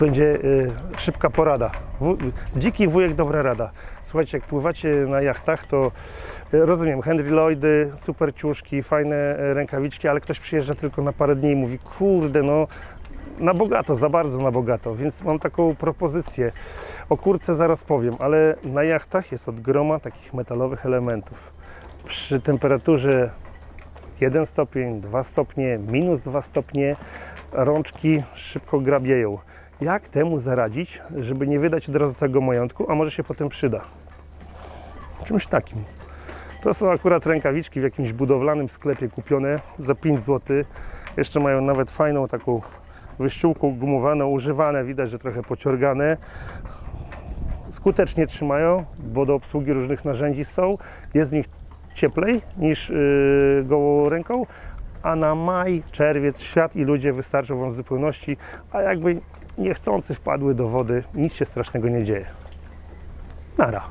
będzie y, szybka porada. Dziki wujek, dobra rada. Słuchajcie, jak pływacie na jachtach, to y, rozumiem, Henry Lloydy, super ciuszki, fajne y, rękawiczki, ale ktoś przyjeżdża tylko na parę dni i mówi, kurde, no na bogato, za bardzo na bogato, więc mam taką propozycję. O kurce zaraz powiem, ale na jachtach jest od groma takich metalowych elementów. Przy temperaturze 1 stopień, 2 stopnie, minus 2 stopnie, rączki szybko grabieją. Jak temu zaradzić, żeby nie wydać od razu całego majątku, a może się potem przyda? Czymś takim. To są akurat rękawiczki w jakimś budowlanym sklepie kupione za 5 zł. Jeszcze mają nawet fajną taką wyściółką gumowaną, używane, widać, że trochę pociorgane. Skutecznie trzymają, bo do obsługi różnych narzędzi są. Jest w nich cieplej niż yy, gołą ręką, a na maj, czerwiec, świat i ludzie wystarczą Wam w zupełności, a jakby niechcący wpadły do wody, nic się strasznego nie dzieje. Nara.